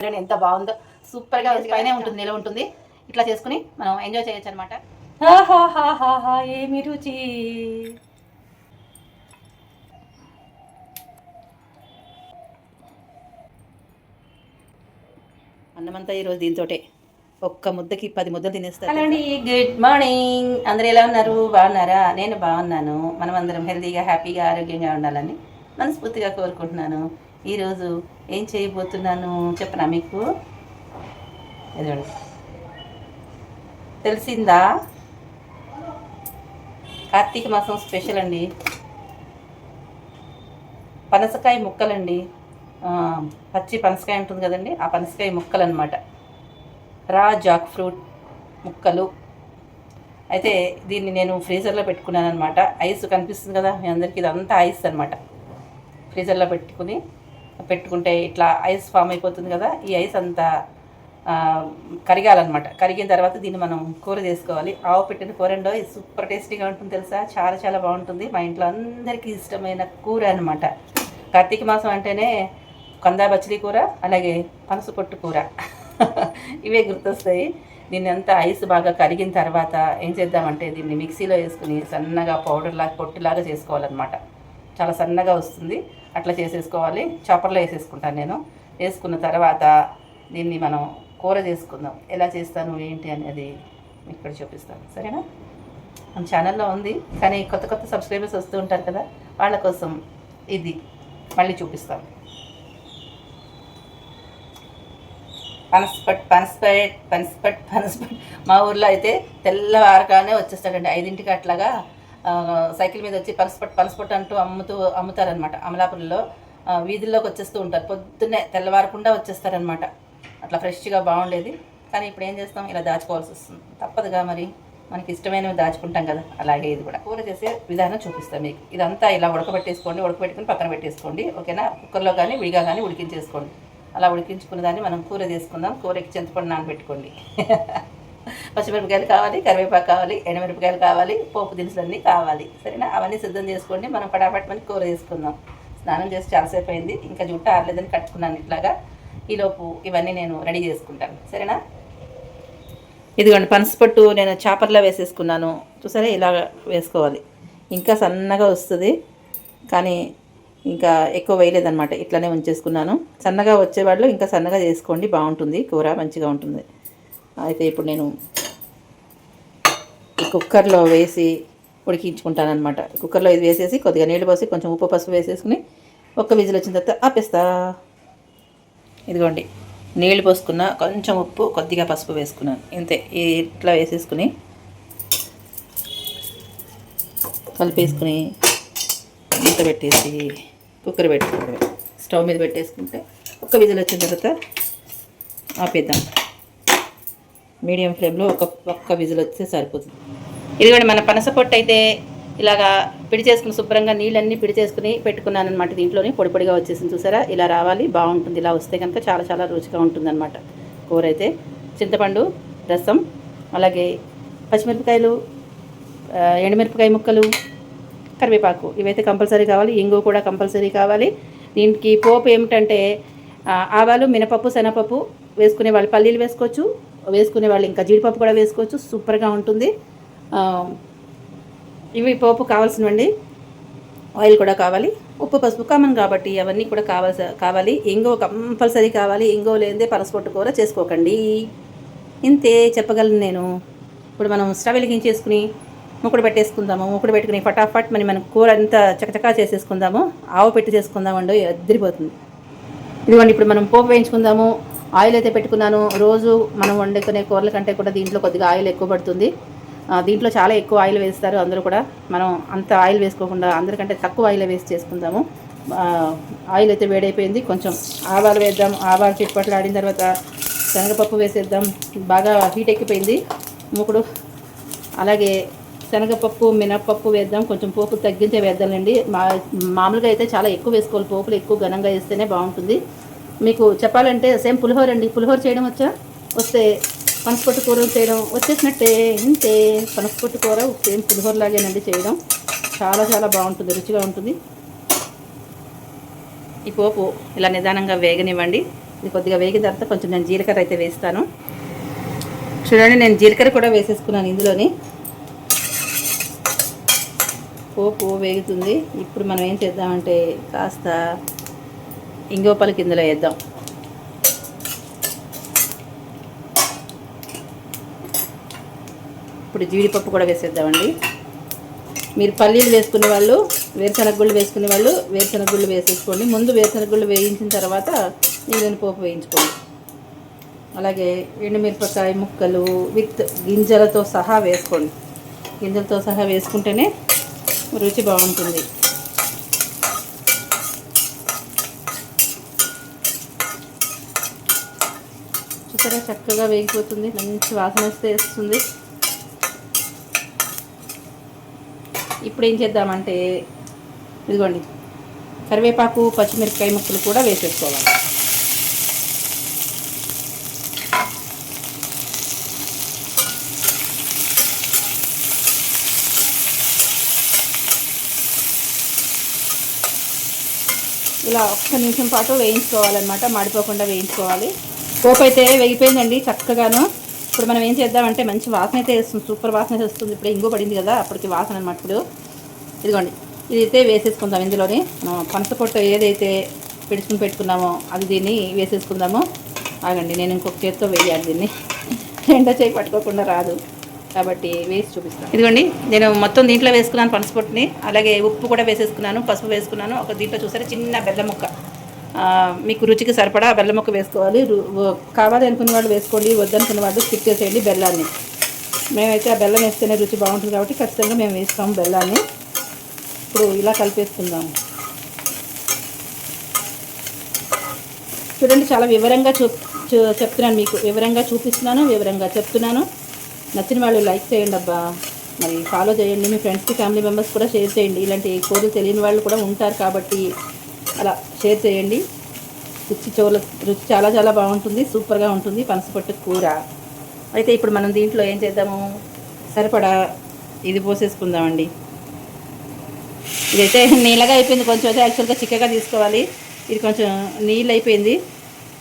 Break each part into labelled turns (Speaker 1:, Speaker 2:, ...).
Speaker 1: చూడండి ఎంత బాగుందో సూపర్గా పైన ఉంటుంది నిలవ ఉంటుంది. ఇట్లా చేసుకుని మనం ఎంజాయ్ చేయొచ్చు అనమాట ఏమి రుచి? అన్నమంతా ఈరోజు దీంతోటే. ఒక్క ముద్దకి పది ముద్దలు తినేస్తారు హలో అండి గుడ్ మార్నింగ్ అందరూ ఎలా ఉన్నారు? బాగున్నారా? నేను బాగున్నాను. మనం అందరం హెల్తీగా హ్యాపీగా ఆరోగ్యంగా ఉండాలని మనస్ఫూర్తిగా కోరుకుంటున్నాను. ఈరోజు ఏం చేయబోతున్నాను చెప్పనా మీకు? ఎదురు తెలిసిందా? కార్తీక మాసం స్పెషల్ అండి. పనసకాయ ముక్కలండి. పచ్చి పనసకాయ ఉంటుంది కదండి ఆ పనసకాయ ముక్కలు అనమాట రా జాక్ ఫ్రూట్ ముక్కలు. అయితే దీన్ని నేను ఫ్రీజర్లో పెట్టుకున్నాను అనమాట ఐస్ కనిపిస్తుంది కదా మీ అందరికీ ఇదంతా ఐస్ అనమాట ఫ్రీజర్లో పెట్టుకుని పెట్టుకుంటే ఇట్లా ఐస్ ఫామ్ అయిపోతుంది కదా ఈ ఐస్ అంతా ఆ, కరిగాలన్నమాట. కరిగిన తర్వాత దీన్ని మనం కూర చేసుకోవాలి. ఆవు పెట్టిన కూర రెండో ఇది సూపర్ టేస్టీగా ఉంటుంది తెలుసా? చాలా చాలా బాగుంటుంది. మా ఇంట్లో అందరికీ ఇష్టమైన కూర అనమాట కార్తీక మాసం అంటేనే కందా బచ్చలి కూర అలాగే పనస పొట్టు కూర. ఇవే గుర్తొస్తాయి. దీన్ని అంతా ఐస్ బాగా కరిగిన తర్వాత ఏం చేద్దామంటే దీన్ని మిక్సీలో వేసుకుని సన్నగా పౌడర్లాగా పొట్టులాగా చేసుకోవాలన్నమాట. చాలా సన్నగా వస్తుంది. అట్లా చేసేసుకోవాలి. చాపర్లో వేసేసుకుంటాను నేను. వేసుకున్న తర్వాత దీన్ని మనం కూర చేసుకుందాం. ఎలా చేస్తాను ఏంటి అనేది ఇక్కడ చూపిస్తాను. సరేనా? మన ఛానల్లో ఉంది. కానీ కొత్త కొత్త సబ్స్క్రైబర్స్ వస్తూ ఉంటారు కదా వాళ్ళ కోసం ఇది మళ్ళీ చూపిస్తాను. పనస్పట్ పనస్పట్ పనస్పట్ పనస్పట్. మా ఊర్లో అయితే తెల్లవారగానే వచ్చేస్తాడండి. ఐదింటికి అట్లాగా సైకిల్ మీద వచ్చి పనస్పట్ పనస్పట్ అంటూ అమ్ముతూ అమ్ముతారనమాట అమలాపురంలో వీధుల్లోకి వచ్చేస్తూ ఉంటారు. పొద్దున్నే తెల్లవారకుండా వచ్చేస్తారనమాట అట్లా ఫ్రెష్గా బాగుండేది. కానీ ఇప్పుడు ఏం చేస్తాం? ఇలా దాచుకోవాల్సి వస్తుంది. తప్పదుగా మరి. మనకి ఇష్టమైనవి దాచుకుంటాం కదా. అలాగే ఇది కూడా. కూర చేసే విధానం చూపిస్తాం మీకు. ఇదంతా ఇలా ఉడకబెట్టేసుకోండి. ఉడకబెట్టుకుని పక్కన పెట్టేసుకోండి. ఓకేనా? కుక్కర్లో కానీ విడిగా కానీ ఉడికించేసుకోండి. అలా ఉడికించుకున్న దాన్ని మనం కూర చేసుకుందాం. కూరకి చింతపండు నానబెట్టుకోండి. పచ్చిమిరపకాయలు కావాలి కరివేపాకు కావాలి ఎండమిరపకాయలు కావాలి పోపు దినుసులన్నీ కావాలి. సరేనా? అవన్నీ సిద్ధం చేసుకోండి. మనం పటాపట్ మనకి కూర చేసుకుందాం. స్నానం చేసి చాలాసేపు అయింది. ఇంకా జుట్టు ఆరలేదని కట్టుకున్నాను ఇట్లాగా. ఈలోపు ఇవన్నీ నేను రెడీ చేసుకుంటాను. సరేనా? ఇదిగోండి పనసపట్టు నేను చాపర్లో వేసేసుకున్నాను. చూసారా? ఇలా వేసుకోవాలి. ఇంకా సన్నగా వస్తుంది. కానీ ఇంకా ఎక్కువ వేయలేదన్నమాట. ఇట్లానే ఉంచేసుకున్నాను. సన్నగా వచ్చేవాళ్ళు ఇంకా సన్నగా చేసుకోండి. బాగుంటుంది. కూర మంచిగా ఉంటుంది. అయితే ఇప్పుడు నేను ఈ కుక్కర్లో వేసి ఉడికించుకుంటాను అనమాట కుక్కర్లో ఇది వేసేసి కొద్దిగా నీళ్ళు పోసి కొంచెం ఉప్పు పసుపు వేసేసుకుని ఒక్క విజిల్ వచ్చిన తర్వాత ఆపేస్తా. ఇదిగోండి. నీళ్ళు పోసుకున్న కొంచెం ఉప్పు కొద్దిగా పసుపు వేసుకున్నాను. ఇంతే. ఇట్లా వేసేసుకుని కలిపేసుకుని మూత పెట్టేసి కుక్కర్ పెట్టుకోవడమే స్టవ్ మీద పెట్టేసుకుంటే ఒక్క విజిల్ వచ్చిన తర్వాత ఆపేద్దాం. మీడియం ఫ్లేమ్లో ఒక ఒక్క విజిల్ వస్తే సరిపోతుంది. ఇదిగోండి మన పనస పొట్టు అయితే ఇలాగా పిడి చేసుకుని శుభ్రంగా నీళ్ళన్నీ పిడి చేసుకుని పెట్టుకున్నాను అనమాట దీంట్లోని. పొడి పొడిగా వచ్చేసింది చూసారా? ఇలా రావాలి బాగుంటుంది. ఇలా వస్తే కనుక చాలా చాలా రుచిగా ఉంటుందన్నమాట కూర అయితే. చింతపండు రసం అలాగే పచ్చిమిరపకాయలు ఎండుమిరపకాయ ముక్కలు కరివేపాకు. ఇవైతే కంపల్సరీ కావాలి ఇంగు కూడా కంపల్సరీ కావాలి. దీనికి పోపు ఏమిటంటే ఆవాలు మినపప్పు శనగపప్పు వేసుకునే వాళ్ళు పల్లీలు వేసుకోవచ్చు. వేసుకునే వాళ్ళు ఇంకా జీడిపప్పు కూడా వేసుకోవచ్చు. సూపర్గా ఉంటుంది. ఇవి పోపు కావాల్సినవండి. ఆయిల్ కూడా కావాలి. ఉప్పు పసుపు కామన్ కాబట్టి అవన్నీ కూడా కావాల్సి కావాలి. ఇంగో కంపల్సరీ కావాలి. ఇంగో లేదే పనసపొట్టు కూర చేసుకోకండి. ఇంతే చెప్పగలను నేను. ఇప్పుడు మనం స్టవ్ వెలిగించేసుకుని ముక్కుడు పెట్టేసుకుందాము. ముక్కుడు పెట్టుకుని ఫటాఫట్ మరి మనం కూర అంతా చకచకా చేసేసుకుందాము. ఆవు పెట్టి చేసుకుందామండి. ఎదిరిపోతుంది ఇదిగోండి ఇప్పుడు మనం పోపు వేయించుకుందాము. ఆయిల్ అయితే పెట్టుకున్నాను. రోజు మనం వండుకునే కూరల కంటే కూడా దీంట్లో కొద్దిగా ఆయిల్ ఎక్కువ పడుతుంది. దీంట్లో చాలా ఎక్కువ ఆయిల్ వేస్తారు అందరూ కూడా. మనం అంత ఆయిల్ వేసుకోకుండా అందరికంటే తక్కువ ఆయిల్ వేసి చేసుకుందాము. ఆయిల్ అయితే వేడైపోయింది. కొంచెం ఆవాలు వేద్దాం. ఆవాలు చిట్పట్లు ఆడిన తర్వాత శనగపప్పు వేసేద్దాం. బాగా హీట్ ఎక్కిపోయింది. మూకుడు. అలాగే శనగపప్పు మినప్పప్పు వేద్దాం. కొంచెం పోపు తగ్గించే వేద్దామండి మా మామూలుగా అయితే చాలా ఎక్కువ వేసుకోవాలి. పోపులు ఎక్కువ ఘనంగా వేస్తేనే బాగుంటుంది. మీకు చెప్పాలంటే సేమ్ పులిహోర అండి. పులిహోర చేయడం వచ్చా? వస్తే పనసపొట్టు కూర చేయడం వచ్చేసినట్టే ఇంతే. పనసపొట్టు కూర సేమ్ పులిహోర లాగేనండి చేయడం. చాలా చాలా బాగుంటుంది రుచిగా ఉంటుంది. ఈ పోపు ఇలా నిదానంగా వేగనివ్వండి. ఇది కొద్దిగా వేగిన తర్వాత కొంచెం నేను జీలకర్ర అయితే వేస్తాను. చూడండి నేను జీలకర్ర కూడా వేసేసుకున్నాను ఇందులోని. పోపు వేగుతుంది. ఇప్పుడు మనం ఏం చేద్దామంటే కాస్త ఇంగోపలకి ఇందులో వేద్దాం. ఇప్పుడు జీడిపప్పు కూడా వేసేద్దామండి. మీరు పల్లీలు వేసుకునే వాళ్ళు వేరుశనగ గుళ్ళు వేసుకునే వాళ్ళు వేరుశనగ గుళ్ళు వేసేసుకోండి. ముందు వేరుశనగ గుళ్ళు వేయించిన తర్వాత నీళ్ళని పోపు వేయించుకోండి. అలాగే ఎండుమిరపకాయ ముక్కలు విత్ గింజలతో సహా వేసుకోండి. గింజలతో సహా వేసుకుంటేనే రుచి బాగుంటుంది. చూసారా చక్కగా వేగిపోతుంది. మంచి వాసన వస్తే వేస్తుంది. ఇప్పుడు ఏం చేద్దామంటే ఇదిగోండి. కరివేపాకు పచ్చిమిరపకాయ ముక్కలు కూడా వేసేసుకోవాలి. ఇలా ఒక్క నిమిషం పాటు వేయించుకోవాలన్నమాట. మాడిపోకుండా వేయించుకోవాలి. పోపు అయితే వేగిపోయిందండి చక్కగాను. ఇప్పుడు మనం ఏం చేద్దామంటే మంచి వాసన అయితే వేస్తుంది సూపర్ వాసన అయితే వస్తుంది. ఇప్పుడు ఇంగు పడింది కదా అప్పటికి వాసన అనమాట ఇప్పుడు. ఇదిగోండి ఇదైతే వేసేసుకుందాం ఇందులోని. మనం పనసపొట్టు ఏదైతే పెడుచుకుని పెట్టుకున్నామో అది దీన్ని వేసేసుకుందాము. ఆగండి నేను ఇంకొక చేతితో వేయాలి దీన్ని. రెండో చేయి పట్టుకోకుండా రాదు. కాబట్టి వేసి చూపిస్తాను. ఇదిగోండి నేను మొత్తం దీంట్లో వేసుకున్నాను పనసపొట్టుని అలాగే ఉప్పు కూడా వేసేసుకున్నాను పసుపు వేసుకున్నాను. ఒక దీంట్లో చూసారా చిన్న బెల్లం ముక్క. మీకు రుచికి సరిపడా బెల్లం ముక్క వేసుకోవాలి. కావాలి అనుకున్న వాళ్ళు వేసుకోండి వద్దనుకున్న వాళ్ళు స్కిప్ చేసేయండి బెల్లాన్ని. మేమైతే ఆ బెల్లం వేస్తేనే రుచి బాగుంటుంది కాబట్టి ఖచ్చితంగా మేము వేస్తాము బెల్లాన్ని. ఇప్పుడు ఇలా కలిపేసుకుందాము చూడండి చాలా వివరంగా చూ చూ- చెప్తున్నాను మీకు. వివరంగా చూపిస్తున్నాను వివరంగా చెప్తున్నాను. నచ్చిన వాళ్ళు లైక్ చేయండి అబ్బా. మరి ఫాలో చేయండి. మీ ఫ్రెండ్స్కి ఫ్యామిలీ మెంబర్స్ కూడా షేర్ చేయండి. ఇలాంటి కోర్లు తెలియని వాళ్ళు కూడా ఉంటారు కాబట్టి అలా షేర్ చేయండి. రుచి చోల రుచి చాలా చాలా బాగుంటుంది సూపర్గా ఉంటుంది పనసపట్టు కూర. అయితే ఇప్పుడు మనం దీంట్లో ఏం చేద్దాము? సరిపడా ఇది పోసేసుకుందామండి. ఇదైతే నీళ్ళగా అయిపోయింది కొంచెం అయితే యాక్చువల్గా చిక్కగా తీసుకోవాలి. ఇది కొంచెం నీళ్ళు అయిపోయింది.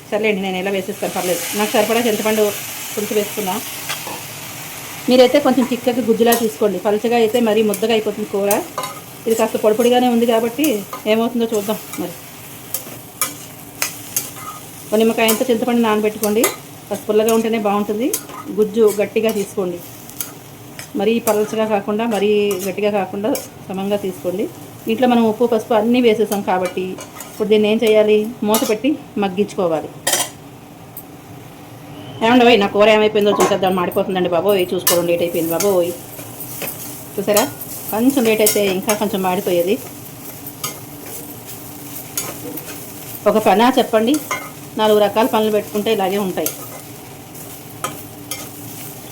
Speaker 1: సర్లేండి నేను ఎలా వేసేస్తాను పర్లేదు. నాకు సరిపడా చింతపండు పులుసు వేసుకున్నా. మీరైతే కొంచెం చిక్కగా గుజ్జులా తీసుకోండి. పలుచగా అయితే మరీ ముద్దగా అయిపోతుంది కూర. ఇది కాస్త పొడిపొడిగానే ఉంది కాబట్టి ఏమవుతుందో చూద్దాం మరి. ఒక నిమ్మకాయంతో చింతపండు నానబెట్టుకోండి. కాస్త పుల్లగా ఉంటేనే బాగుంటుంది. గుజ్జు గట్టిగా తీసుకోండి. మరీ పలచగా కాకుండా మరీ గట్టిగా కాకుండా సమంగా తీసుకోండి. ఇంట్లో మనం ఉప్పు పసుపు అన్నీ వేసేసాం కాబట్టి ఇప్పుడు దీన్ని ఏం చేయాలి? మూత పెట్టి మగ్గించుకోవాలి. ఏమండి నా కూర ఏమైపోయిందో చూసేద్దాం. మాడిపోతుందండి బాబోయ్. చూసుకోవడం లేట్ అయిపోయింది బాబోయ్. చూసారా? కొంచెం లేట్ అయితే ఇంకా కొంచెం మాడిపోయేది. ఒక పనా చెప్పండి. నాలుగు రకాల పనులు పెట్టుకుంటే ఇలాగే ఉంటాయి.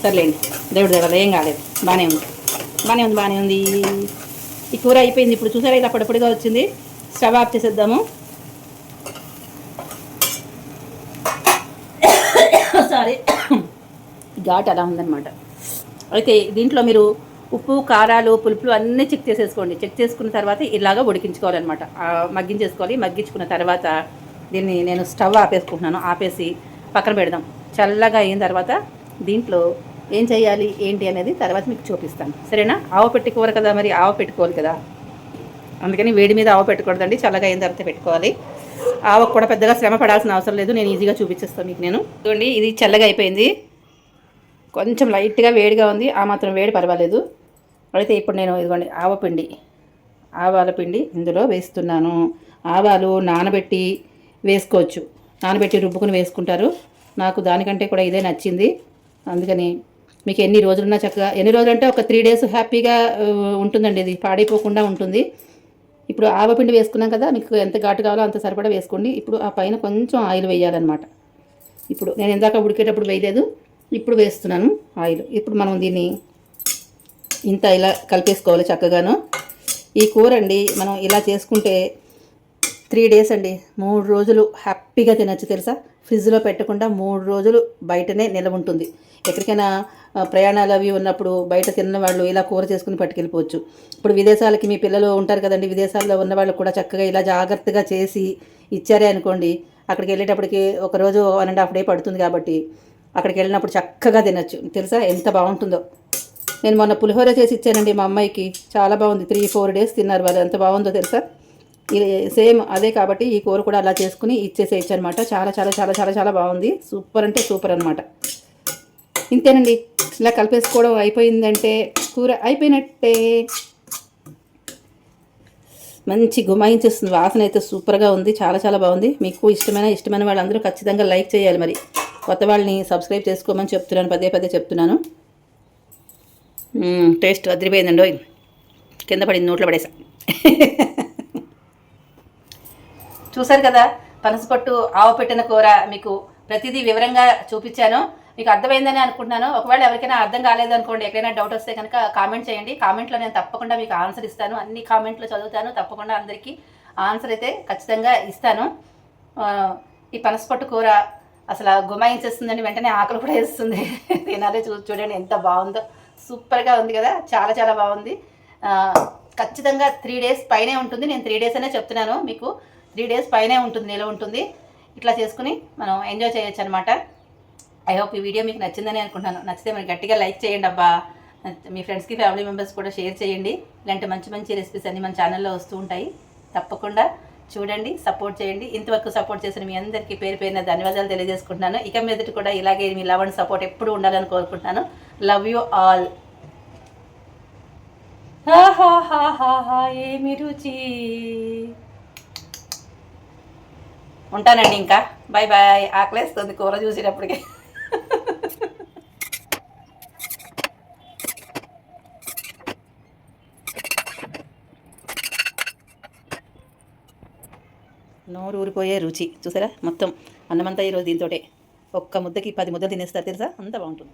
Speaker 1: సర్లేండి. దేవుడు దేవుడు ఏం కాలేదు. బాగానే ఉంది. బాగానే ఉంది బాగానే ఉంది. ఈ కూర అయిపోయింది. ఇప్పుడు చూసారా ఇలా పొడిపొడిగా వచ్చింది. స్టవ్ ఆఫ్ చేసేద్దాము. సారీ. ఘాట్ అలా ఉందన్నమాట. అయితే దీంట్లో మీరు ఉప్పు కారాలు పులుపులు అన్నీ చెక్ చేసేసుకోండి. చెక్ చేసుకున్న తర్వాత ఇలాగా ఉడికించుకోవాలన్నమాట. మగ్గించేసుకోవాలి. మగ్గించుకున్న తర్వాత దీన్ని నేను స్టవ్ ఆపేసుకుంటున్నాను. ఆపేసి పక్కన పెడదాం. చల్లగా అయిన తర్వాత దీంట్లో ఏం చేయాలి ఏంటి అనేది తర్వాత మీకు చూపిస్తాను. సరేనా? ఆవు పెట్టుకోవాలి కదా మరి? ఆవు పెట్టుకోవాలి కదా? అందుకని వేడి మీద ఆవు పెట్టకూడదండి. చల్లగా అయిన తర్వాత పెట్టుకోవాలి. ఆవకు కూడా పెద్దగా శ్రమ పడాల్సిన అవసరం లేదు. నేను ఈజీగా చూపించేస్తాను మీకు నేను. చూడండి ఇది చల్లగా అయిపోయింది. కొంచెం లైట్గా వేడిగా ఉంది. ఆ మాత్రం వేడి పర్వాలేదు. అయితే ఇప్పుడు నేను ఇదిగోండి ఆవపిండి ఆవాల పిండి ఇందులో వేస్తున్నాను. ఆవాలు నానబెట్టి వేసుకోవచ్చు. నానబెట్టి రుబ్బుకుని వేసుకుంటారు. నాకు దానికంటే కూడా ఇదే నచ్చింది. అందుకని మీకు ఎన్ని రోజులున్నా చక్కగా ఎన్ని రోజులు అంటే ఒక త్రీ డేస్ హ్యాపీగా ఉంటుందండి ఇది. పాడైపోకుండా ఉంటుంది. ఇప్పుడు ఆవపిండి వేసుకున్నాం కదా మీకు ఎంత ఘాటు కావాలో అంత సరిపడా వేసుకోండి. ఇప్పుడు ఆ పైన కొంచెం ఆయిల్ వేయాలన్నమాట. ఇప్పుడు నేను ఇందాక ఉడికేటప్పుడు వేయలేదు ఇప్పుడు వేస్తున్నాను ఆయిల్. ఇప్పుడు మనం దీన్ని ఇంత ఇలా కలిపేసుకోవాలి చక్కగాను. ఈ కూర అండి మనం ఇలా చేసుకుంటే త్రీ డేస్ అండి. మూడు రోజులు హ్యాపీగా తినచ్చు తెలుసా? ఫ్రిడ్జ్లో పెట్టకుండా మూడు రోజులు బయటనే నిలవ ఉంటుంది. ఎక్కడికైనా ప్రయాణాలు అవి ఉన్నప్పుడు బయట తిన్న వాళ్ళు ఇలా కూర చేసుకుని పట్టుకెళ్ళిపోవచ్చు. ఇప్పుడు విదేశాలకి మీ పిల్లలు ఉంటారు కదండి. విదేశాల్లో ఉన్న వాళ్ళు కూడా చక్కగా ఇలా జాగ్రత్తగా చేసి ఇచ్చారే అనుకోండి. అక్కడికి వెళ్ళేటప్పటికి ఒక రోజు వన్ అండ్ హాఫ్ డే పడుతుంది కాబట్టి అక్కడికి వెళ్ళినప్పుడు చక్కగా తినొచ్చు. తెలుసా? ఎంత బాగుంటుందో. నేను మొన్న పులిహోర చేసి ఇచ్చానండి మా అమ్మాయికి. చాలా బాగుంది. త్రీ ఫోర్ డేస్ తిన్నారు వాళ్ళు ఎంత బాగుందో తెలుసా? ఇది సేమ్ అదే కాబట్టి ఈ కూర కూడా అలా చేసుకుని ఇచ్చేసేయచ్చు అనమాట చాలా చాలా చాలా చాలా చాలా బాగుంది. సూపర్ అంటే సూపర్ అనమాట. ఇంతేనండి. ఇలా కలిపేసుకోవడం అయిపోయిందంటే కూర అయిపోయినట్టే. మంచి గుమాయించేస్తుంది. వాసన అయితే సూపర్గా ఉంది. చాలా చాలా బాగుంది. మీకు ఇష్టమైన ఇష్టమైన వాళ్ళందరూ ఖచ్చితంగా లైక్ చేయాలి మరి. కొత్త వాళ్ళని సబ్స్క్రైబ్ చేసుకోమని చెప్తున్నాను. పదే పదే చెప్తున్నాను. టేస్ట్ అదిరిపోయిందండి కింద పడింది నోట్లో పడేసా. చూసారు కదా పనసపట్టు ఆవు పెట్టిన కూర మీకు ప్రతిదీ వివరంగా చూపించాను. మీకు అర్థమైందని అనుకుంటున్నాను. ఒకవేళ ఎవరికైనా అర్థం కాలేదు అనుకోండి ఎక్కడైనా డౌట్ వస్తే కనుక కామెంట్ చేయండి. కామెంట్లో నేను తప్పకుండా మీకు ఆన్సర్ ఇస్తాను. అన్ని కామెంట్లో చదువుతాను. తప్పకుండా అందరికీ ఆన్సర్ అయితే ఖచ్చితంగా ఇస్తాను. ఈ పనసపట్టు కూర అసలు గుమాయించేస్తుందండి వెంటనే ఆకలి కూడా వేస్తుంది. తినాలి చూ చూడండి ఎంత బాగుందో. సూపర్గా ఉంది కదా చాలా చాలా బాగుంది. ఖచ్చితంగా త్రీ డేస్ పైనే ఉంటుంది. నేను త్రీ డేస్ అనే చెప్తున్నాను మీకు. త్రీ డేస్ పైనే ఉంటుంది నిలవ ఉంటుంది. ఇట్లా చేసుకుని మనం ఎంజాయ్ చేయొచ్చు అనమాట ఐ హోప్ ఈ వీడియో మీకు నచ్చిందని అనుకుంటున్నాను. నచ్చితే మీరు గట్టిగా లైక్ చేయండి అబ్బా. మీ ఫ్రెండ్స్కి ఫ్యామిలీ మెంబర్స్ కూడా షేర్ చేయండి. ఇలాంటి మంచి మంచి రెసిపీస్ అన్ని మన ఛానల్లో వస్తూ ఉంటాయి. తప్పకుండా చూడండి సపోర్ట్ చేయండి. ఇంతవరకు సపోర్ట్ చేసిన మీ అందరికీ పేరు పేరున ధన్యవాదాలు తెలియజేసుకుంటున్నాను. ఇక మీదటి కూడా ఇలాగే మీ లవ్ అండ్ సపోర్ట్ ఎప్పుడు ఉండాలని కోరుకుంటున్నాను. లవ్ యూ ఆల్ ఏమి రుచి? ఉంటానండి ఇంకా. బాయ్ బాయ్ ఆకలేస్తుంది కూర చూసేటప్పటికి. నోరు ఊరిపోయే రుచి. చూసారా? మొత్తం అన్నమంతా ఈరోజు దీంతోటే. ఒక్క ముద్దకి పది ముద్దలు తినేస్తారు. తెలుసా? అంత బాగుంటుంది.